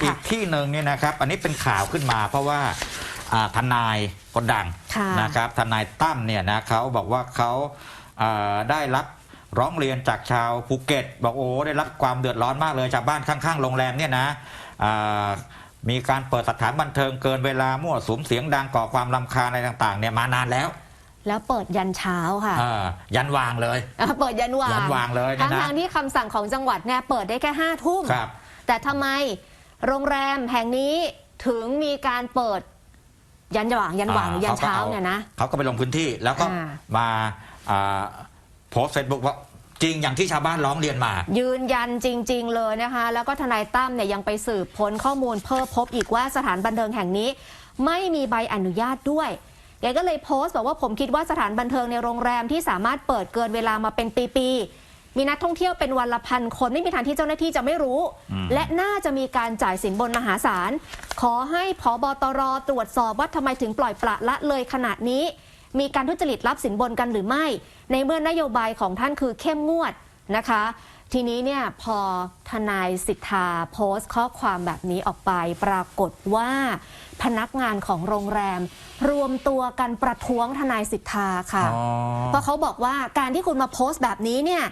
อีกที่หนึ่งเนี่ยนะครับ อันนี้เป็นข่าวขึ้นมาเพราะว่าอ่าทนายคนดังค่ะนะครับทนายตั้มเนี่ยนะเขาบอกว่าเขาอ่าได้รับร้องเรียนจากชาวภูเก็ต บอกโอ้ได้รับความเดือดร้อนมากเลยชาวบ้านข้างๆโรงแรมเนี่ยนะอ่ามีการเปิดสถานบันเทิงเกินเวลามั่วสุมเสียงดังก่อความรำคาญอะไรต่างๆเนี่ยมานานแล้วแล้วเปิดยันเช้าค่ะอ่ายันวางเลยอะเปิดยันวางยันวางเลยเนี่ยทั้งนะ ทางๆที่คำสั่งของจังหวัดเนี่ยเปิดได้แค่ห้าทุ่มครับ แต่ทำไม โรงแรมแห่งนี้ถึงมีการเปิดยันหว่างยันหว่างหรือยันเช้าเนี่ยนะเขาก็ไปลงพื้นที่แล้วก็อ่ามาอ่าโพสเฟซบุ๊กว่าจริงอย่างที่ชาวบ้านร้องเรียนมา ยืนยันจริง ๆ เลยนะคะ แล้วก็ทนายตั้มเนี่ยยังไปสืบพ้นข้อมูลเพิ่มพบอีกว่าสถานบันเทิงแห่งนี้ ไม่มีใบอนุญาตด้วยแกก็เลยโพสต์บอกว่าผมคิดว่าสถานบันเทิงในโรงแรมที่สามารถเปิดเกินเวลามาเป็นปี ๆ มีนักท่องเที่ยวเป็นวันละพันคนไม่มีทางที่เจ้าหน้าที่จะไม่รู้อืมและน่าจะมีการจ่ายสินบนมหาศาล ขอให้ผอบตรตรวจสอบว่าทำไมถึงปล่อยปละละเลยขนาดนี้ มีการทุจริตรับสินบนกันหรือไม่ ในเมื่อนโยบายของท่านคือเข้มงวดนะคะ ทีนี้เนี่ยพอทนายสิทธาโพสต์ข้อความแบบนี้ออกไป ปรากฏว่าพนักงานของโรงแรม รวมตัวกันประท้วงทนายสิทธาค่ะอ๋อเพราะเขาบอกว่าการที่คุณมาโพสต์แบบนี้เนี่ย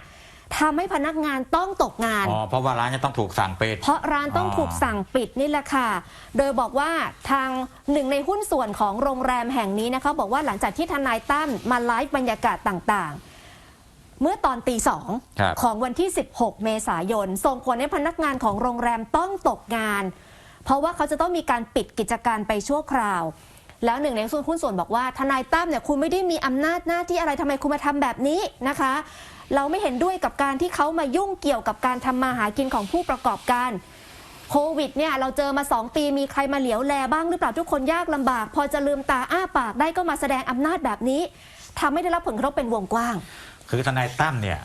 ทำให้พนักงานต้องตกงาน อ๋อเพราะว่าร้านจะต้องถูกสั่งปิด เพราะร้านต้องอ๋อถูกสั่งปิดนี่แหละค่ะ โดยบอกว่าทางหนึ่งในหุ้นส่วนของโรงแรมแห่งนี้นะคะบอกว่าหลังจากที่ทนายตั้มมาไลฟ์บรรยากาศต่างๆ เมื่อตอนตีสองครับ ของวันที่ 16 เมษายน ส่งผลให้พนักงานของโรงแรมต้องตกงาน เพราะว่าเขาจะต้องมีการปิดกิจการไปชั่วคราว แล้วหนึ่งในส่วนหุ้นส่วนบอกว่าทนายตั้มเนี่ยคุณไม่ได้มีอำนาจหน้าที่อะไรทำไมคุณมาทำแบบนี้นะคะ เราไม่เห็นด้วยกับการที่เขามายุ่งเกี่ยวกับการทำมาหากินของผู้ประกอบการโควิดเนี่ยเราเจอมา 2 ปีมีใครมาเหลียวแลบ้างหรือเปล่าทุกคนยากลำบาก พอจะลืมตาอ้าปากได้ก็มาแสดงอำนาจแบบนี้ทำให้ได้รับผลกระทบเป็นวงกว้าง คือทนายตั้มเนี่ย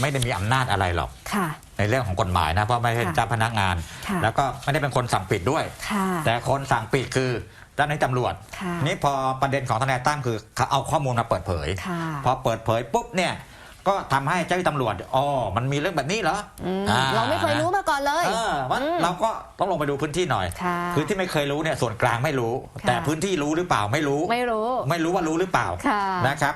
ไม่ได้มีอำนาจอะไรหรอกค่ะในเรื่องของกฎหมายนะเพราะไม่ใช่ค่ะเจ้าพนักงานค่ะแล้วก็ไม่ได้เป็นคนสั่งปิดด้วยค่ะแต่คนสั่งปิดคือเจ้าหน้าที่ตำรวจค่ะนี่พอประเด็นของทนายตั้มคือเขาเอาข้อมูลมาเปิดเผยค่ะพอเปิดเผยปุ๊บเนี่ย ก็ทำให้เจ้าหน้าที่ตำรวจอ๋อมันมีเรื่องแบบนี้เหรออืมอ่เราไม่เคยรู้มาก่อนเลย เออว่าอืม เราก็ต้องลงไปดูพื้นที่หน่อย ค่ะคือที่ไม่เคยรู้เนี่ยส่วนกลางไม่รู้ ค่ะ แต่พื้นที่รู้หรือเปล่าไม่รู้ ไม่รู้ ไม่รู้ว่ารู้หรือเปล่าค่ะ นะครับ